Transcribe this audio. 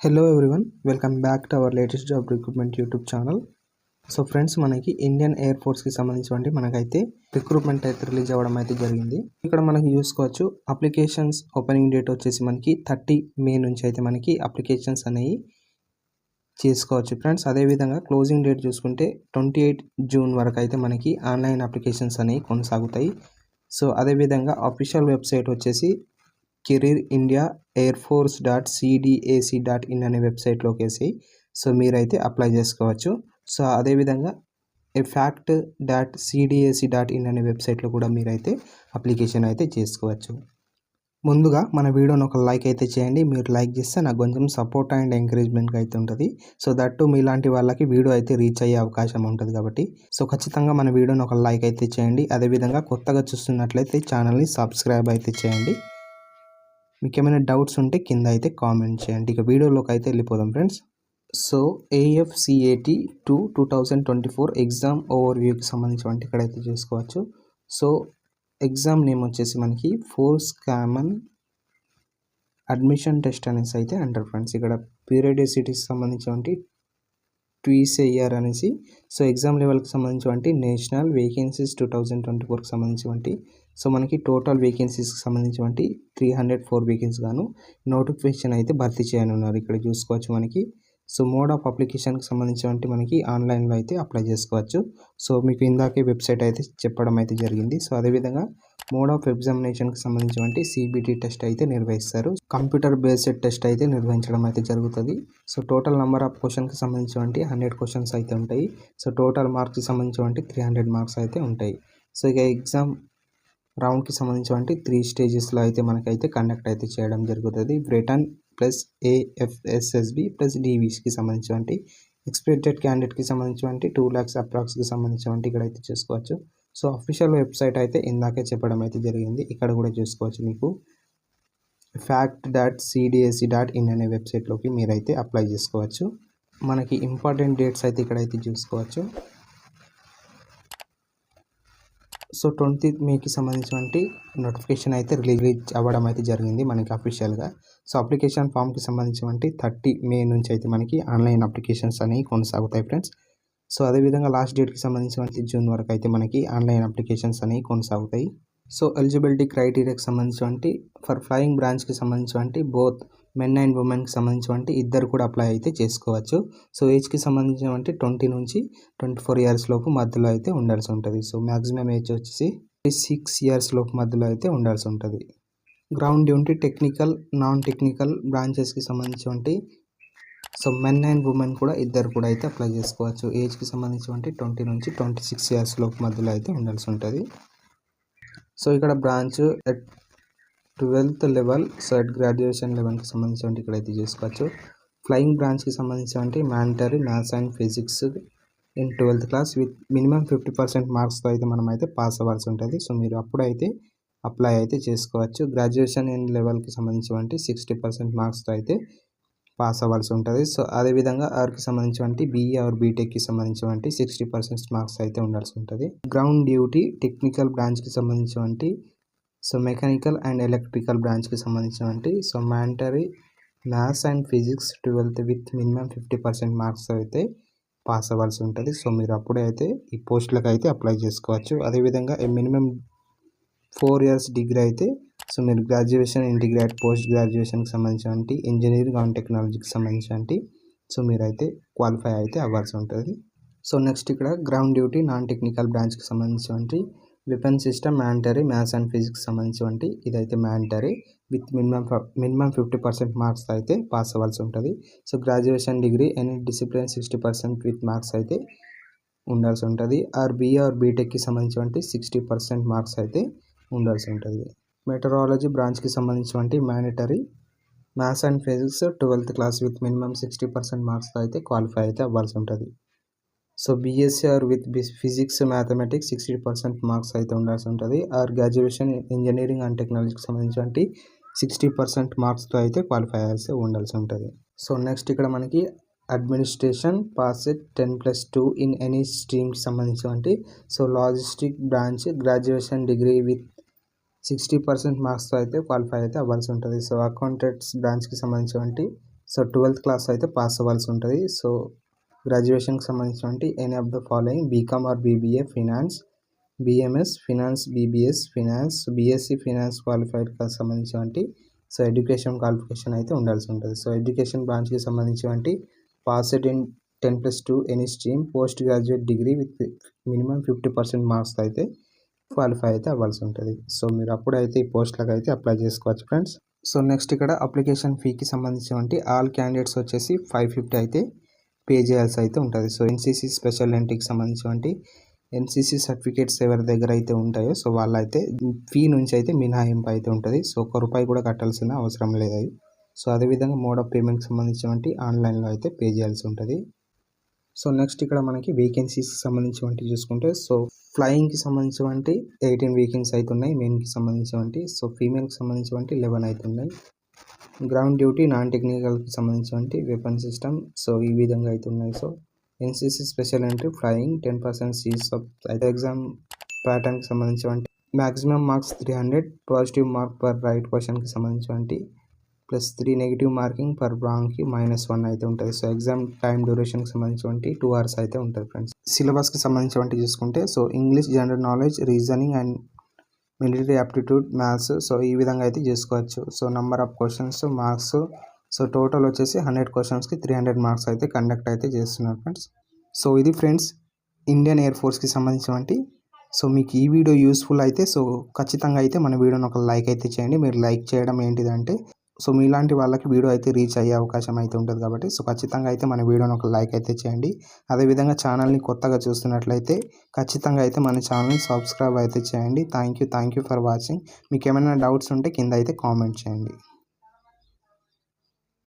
Hello everyone welcome back to our latest job recruitment YouTube channel so friends మనకి Indian air ఫోర్స్కి సంబంధించినటువంటి మనకైతే recruitment అయితే release అవ్వడం అయితే జరిగింది. ఇక్కడ మనకి చూసుకోవచ్చు అప్లికేషన్స్ ఓపెనింగ్ డేట్ వచ్చేసి మనకి థర్టీ మే నుంచి అయితే మనకి అప్లికేషన్స్ అనేవి చేసుకోవచ్చు ఫ్రెండ్స్ అదేవిధంగా క్లోజింగ్ డేట్ చూసుకుంటే ట్వంటీ ఎయిట్ జూన్ వరకు అయితే మనకి ఆన్లైన్ అప్లికేషన్స్ అనేవి కొనసాగుతాయి. సో అదేవిధంగా అఫీషియల్ వెబ్సైట్ వచ్చేసి career India air force dot CDAC dot in అనే వెబ్సైట్లోకి వేసి సో మీరైతే అప్లై చేసుకోవచ్చు. సో అదేవిధంగా AFCAT dot CDAC dot in అనే వెబ్సైట్లో కూడా మీరైతే అప్లికేషన్ అయితే చేసుకోవచ్చు. ముందుగా మన వీడియోని ఒక లైక్ అయితే చేయండి. మీరు లైక్ చేస్తే నాకు కొంచెం సపోర్ట్ అండ్ ఎంకరేజ్మెంట్గా అయితే ఉంటుంది. సో దట్టు మీలాంటి వాళ్ళకి వీడియో అయితే రీచ్ అయ్యే అవకాశం ఉంటుంది కాబట్టి. సో ఖచ్చితంగా మన వీడియోని ఒక లైక్ అయితే చేయండి. అదేవిధంగా కొత్తగా చూస్తున్నట్లయితే ఛానల్ని సబ్స్క్రైబ్ అయితే చేయండి. మీకు ఏమైనా డౌట్స్ ఉంటే కింద అయితే కామెంట్ చేయండి. ఇక వీడియోలోకి అయితే వెళ్ళిపోదాం friends. So AFCAT two two thousand twenty four exam over వ్యూకి సంబంధించి ఇక్కడైతే చూసుకోవచ్చు. సో ఎగ్జామ్ నేమ్ వచ్చేసి మనకి ఫోర్స్ కామన్ అడ్మిషన్ టెస్ట్ అనేసి అయితే అంటారు ఫ్రెండ్స్. ఇక్కడ పీరియడిసిటీకి సంబంధించి ట్వీసీఆర్ అనేసి సో ఎగ్జామ్ లెవెల్కి సంబంధించి national vacancies two thousand twenty ఫోర్కి సంబంధించి సో మనకి టోటల్ వేకెన్సీస్కి సంబంధించి త్రీ హండ్రెడ్ ఫోర్ వేకెన్సీ గాను నోటిఫికేషన్ అయితే భర్తీ చేయనున్నారు. ఇక్కడ చూసుకోవచ్చు మనకి. సో మోడ్ ఆఫ్ అప్లికేషన్కి సంబంధించి మనకి ఆన్లైన్లో అయితే అప్లై చేసుకోవచ్చు. సో మీకు ఇందాకే వెబ్సైట్ అయితే చెప్పడం అయితే జరిగింది. సో అదేవిధంగా మోడ్ ఆఫ్ ఎగ్జామినేషన్కి సంబంధించినటువంటి సిబిటి టెస్ట్ అయితే నిర్వహిస్తారు. కంప్యూటర్ బేస్డ్ టెస్ట్ అయితే నిర్వహించడం అయితే జరుగుతుంది. సో టోటల్ నెంబర్ ఆఫ్ క్వశ్చన్కి సంబంధించినటువంటి హండ్రెడ్ క్వశ్చన్స్ అయితే ఉంటాయి. సో టోటల్ మార్క్స్కి సంబంధించినటువంటి త్రీ హండ్రెడ్ మార్క్స్ అయితే ఉంటాయి. సో ఇక ఎగ్జామ్ రౌండ్కి సంబంధించినటువంటి త్రీ స్టేజెస్లో అయితే మనకైతే కండక్ట్ అయితే చేయడం జరుగుతుంది. బ్రిటన్ ప్లస్ ఏఎఫ్ఎస్ఎస్బి ప్లస్ డివిస్కి సంబంధించినటువంటి ఎక్స్పెక్టెడ్ క్యాండిడేట్కి సంబంధించినటువంటి టూ ల్యాక్స్ అప్రాక్స్కి సంబంధించినటువంటి ఇక్కడ అయితే చేసుకోవచ్చు. సో అఫీషియల్ వెబ్సైట్ అయితే ఇందాకే చెప్పడం అయితే జరిగింది. ఇక్కడ కూడా చూసుకోవచ్చు మీకు. AFCAT dot CDSC dot in అనే వెబ్సైట్లోకి మీరైతే అప్లై చేసుకోవచ్చు. మనకి ఇంపార్టెంట్ డేట్స్ అయితే ఇక్కడైతే చూసుకోవచ్చు. సో ట్వంటీ మేకి సంబంధించినటువంటి నోటిఫికేషన్ అయితే రిలీజ్ అవ్వడం అయితే జరిగింది మనకి అఫీషియల్గా సో అప్లికేషన్ ఫామ్కి సంబంధించినటువంటి థర్టీ మే నుంచి అయితే మనకి ఆన్లైన్ అప్లికేషన్స్ అనేవి కొనసాగుతాయి ఫ్రెండ్స్ సో అదేవిధంగా లాస్ట్ డేట్కి సంబంధించినటువంటి జూన్ వరకు అయితే మనకి ఆన్లైన్ అప్లికేషన్స్ అనేవి కొనసాగుతాయి. సో ఎలిజిబిలిటీ క్రైటీరియాకి సంబంధించినటువంటి ఫర్ ఫ్లయింగ్ బ్రాంచ్కి సంబంధించినటువంటి బోత్ మెన్ అండ్ ఉమెన్కి సంబంధించినటువంటి ఇద్దరు కూడా అప్లై అయితే చేసుకోవచ్చు. సో ఏజ్కి సంబంధించినటువంటి ట్వంటీ నుంచి ట్వంటీ ఫోర్ ఇయర్స్ లోపు మధ్యలో అయితే ఉండాల్సి ఉంటుంది. సో మ్యాక్సిమం ఏజ్ వచ్చేసి సిక్స్ ఇయర్స్ లోపు మధ్యలో అయితే ఉండాల్సి ఉంటుంది. Ground duty technical non technical బ్రాంచెస్కి సంబంధించినటువంటి సో మెన్ అండ్ ఉమెన్ కూడా ఇద్దరు కూడా అయితే అప్లై చేసుకోవచ్చు. ఏజ్కి సంబంధించినటువంటి ట్వంటీ నుంచి ట్వంటీ సిక్స్ ఇయర్స్ లోపు మధ్యలో అయితే ఉండాల్సి ఉంటుంది. సో ఇక్కడ branch twelfth level set graduation లెవెల్కి సంబంధించి ఇక్కడైతే చేసుకోవచ్చు. ఫ్లయింగ్ బ్రాంచ్కి సంబంధించి mandatory maths and physics in twelfth class with minimum fifty percent మార్క్స్తో అయితే మనం అయితే పాస్ అవ్వాల్సి ఉంటుంది. సో మీరు అప్పుడైతే అప్లై అయితే చేసుకోవచ్చు. గ్రాడ్యుయేషన్ ఇన్ లెవెల్కి సంబంధించి సిక్స్టీ పర్సెంట్ మార్క్స్తో అయితే పాస్ అవ్వాల్సి ఉంటుంది. సో అదేవిధంగా ఆర్కి సంబంధించినటువంటి బీఈ ఆర్ బీటెక్కి సంబంధించినటువంటి సిక్స్టీ పర్సెంట్ మార్క్స్ అయితే ఉండాల్సి ఉంటుంది. గ్రౌండ్ డ్యూటీ టెక్నికల్ బ్రాంచ్కి సంబంధించినటువంటి సో మెకానికల్ అండ్ ఎలక్ట్రికల్ బ్రాంచ్కి సంబంధించినటువంటి so mandatory maths and physics twelfth with minimum fifty percent marks అయితే పాస్ అవ్వాల్సి ఉంటుంది. సో మీరు అప్పుడే అయితే ఈ పోస్టులకు అయితే అప్లై చేసుకోవచ్చు. అదేవిధంగా మినిమం ఫోర్ ఇయర్స్ డిగ్రీ అయితే సో మీరు గ్రాడ్యుయేషన్ ఇంటిగ్రేట్ పోస్ట్ గ్రాడ్యుయేషన్కి సంబంధించినటువంటి ఇంజనీరింగ్ అండ్ టెక్నాలజీకి సంబంధించినటువంటి సో మీరైతే క్వాలిఫై అయితే అవ్వాల్సి ఉంటుంది. సో నెక్స్ట్ ఇక్కడ గ్రౌండ్ డ్యూటీ నాన్ టెక్నికల్ బ్రాంచ్కి సంబంధించినటువంటి weapon system mandatory maths and physics సంబంధించినటువంటి ఇదైతే mandatory with minimum minimum fifty percent marks అయితే పాస్ అవ్వాల్సి ఉంటుంది. So graduation degree any discipline sixty percent with marks అయితే ఉండాల్సి ఉంటుంది. ఆర్ బీఏ ఆర్ బీటెక్కి సంబంధించినటువంటి సిక్స్టీ పర్సెంట్ మార్క్స్ అయితే ఉండాల్సి ఉంటుంది. మెటరాలజీ బ్రాంచ్కి సంబంధించినటువంటి mandatory maths and physics twelfth class with minimum sixty percent మార్క్స్తో అయితే క్వాలిఫై అయితే అవ్వాల్సి ఉంటుంది. So BSc or with physics mathematics sixty percent marks అయితే ఉండాల్సి ఉంటుంది. ఆర్ గ్రాడ్యుయేషన్ ఇంజనీరింగ్ అండ్ టెక్నాలజీకి సంబంధించినటువంటి సిక్స్టీ పర్సెంట్ మార్క్స్తో అయితే క్వాలిఫై అయ్యాల్సి ఉండాల్సి ఉంటుంది. సో నెక్స్ట్ ఇక్కడ మనకి administration pass ten plus two in any స్ట్రీమ్కి సంబంధించినటువంటి so logistic branch graduation degree with sixty percent మార్క్స్తో అయితే క్వాలిఫై అయితే అవ్వాల్సి ఉంటుంది. సో అకౌంటెంట్స్ బ్రాంచ్కి సంబంధించినటువంటి సో ట్వెల్త్ క్లాస్ అయితే పాస్ అవ్వాల్సి ఉంటుంది. సో గ్రాడ్యుయేషన్కి సంబంధించినటువంటి any of the following BCom or BBA finance BMS finance BBS finance BSc finance క్వాలిఫైడ్కి సంబంధించినటువంటి సో ఎడ్యుకేషన్ క్వాలిఫికేషన్ అయితే ఉండాల్సి ఉంటుంది. సో ఎడ్యుకేషన్ బ్రాంచ్కి సంబంధించినటువంటి passed in ten plus two any stream post graduate degree with minimum fifty percent marks అయితే qualify అయితే అవ్వాల్సి ఉంటుంది. సో మీరు అప్పుడైతే ఈ పోస్ట్లకు అయితే అప్లై చేసుకోవచ్చు ఫ్రెండ్స్. సో నెక్స్ట్ ఇక్కడ అప్లికేషన్ ఫీకి సంబంధించినటువంటి ఆల్ క్యాండిడేట్స్ వచ్చేసి ఫైవ్ ఫిఫ్టీ అయితే పే చేయాల్సి అయితే ఉంటుంది. సో ఎన్సీసీ స్పెషల్ ఎంట్రీకి సంబంధించినటువంటి ఎన్సీసీ సర్టిఫికేట్స్ ఎవరి దగ్గర అయితే ఉంటాయో సో వాళ్ళైతే ఫీ నుంచి అయితే మినహాయింపు అయితే ఉంటుంది. సో ఒక రూపాయి కూడా కట్టాల్సిన అవసరం లేదు. అది సో అదేవిధంగా మోడ్ ఆఫ్ పేమెంట్కి సంబంధించినటువంటి ఆన్లైన్లో అయితే పే చేయాల్సి ఉంటుంది. సో నెక్స్ట్ ఇక్కడ మనకి వేకెన్సీస్కి సంబంధించినటువంటి చూసుకుంటే సో ఫ్లయింగ్కి సంబంధించినటువంటి ఎయిటీన్ వేకెన్సీ అయితే ఉన్నాయి మెయిన్కి సంబంధించినటువంటి సో ఫీమేల్కి సంబంధించినటువంటి లెవెన్ అయితే ఉన్నాయి గ్రౌండ్ డ్యూటీ నాన్ టెక్నికల్కి సంబంధించినటువంటి వెపన్ సిస్టమ్ సో ఈ విధంగా అయితే ఉన్నాయి so NCC special entry flying ten percent seats అయితే ఎగ్జామ్ ప్యాటర్న్కి సంబంధించినటువంటి maximum marks three hundred positive mark per right క్వశ్చన్కి సంబంధించినటువంటి plus three negative marking per రాంగ్కి minus one అయితే ఉంటుంది. సో ఎగ్జామ్ టైం డ్యూరేషన్కి సంబంధించినటువంటి టూ అవర్స్ అయితే ఉంటుంది ఫ్రెండ్స్. సిలబస్కి సంబంధించినటువంటి చూసుకుంటే so English general knowledge reasoning and military aptitude maths so ఈ విధంగా అయితే చేసుకోవచ్చు. So number of questions marks so total వచ్చేసి హండ్రెడ్ క్వశ్చన్స్కి త్రీ హండ్రెడ్ మార్క్స్ అయితే కండక్ట్ అయితే చేస్తున్నారు ఫ్రెండ్స్. సో ఇది ఫ్రెండ్స్ ఇండియన్ ఎయిర్ ఫోర్స్కి సంబంధించినటువంటి సో మీకు ఈ వీడియో యూస్ఫుల్ అయితే సో ఖచ్చితంగా అయితే మన వీడియోని ఒక లైక్ అయితే చేయండి. మీరు లైక్ చేయడం ఏంటిదంటే సో మీలాంటి వాళ్ళకి వీడియో అయితే రీచ్ అయ్యే అవకాశం అయితే ఉంటుంది కాబట్టి సో ఖచ్చితంగా అయితే మన వీడియోని ఒక లైక్ అయితే చేయండి. అదేవిధంగా ఛానల్ని కొత్తగా చూస్తున్నట్లయితే ఖచ్చితంగా అయితే మన ఛానల్ని సబ్స్క్రైబ్ అయితే చేయండి. Thank you thank you for watching. మీకు ఏమైనా డౌట్స్ ఉంటే కింద అయితే కామెంట్ చేయండి.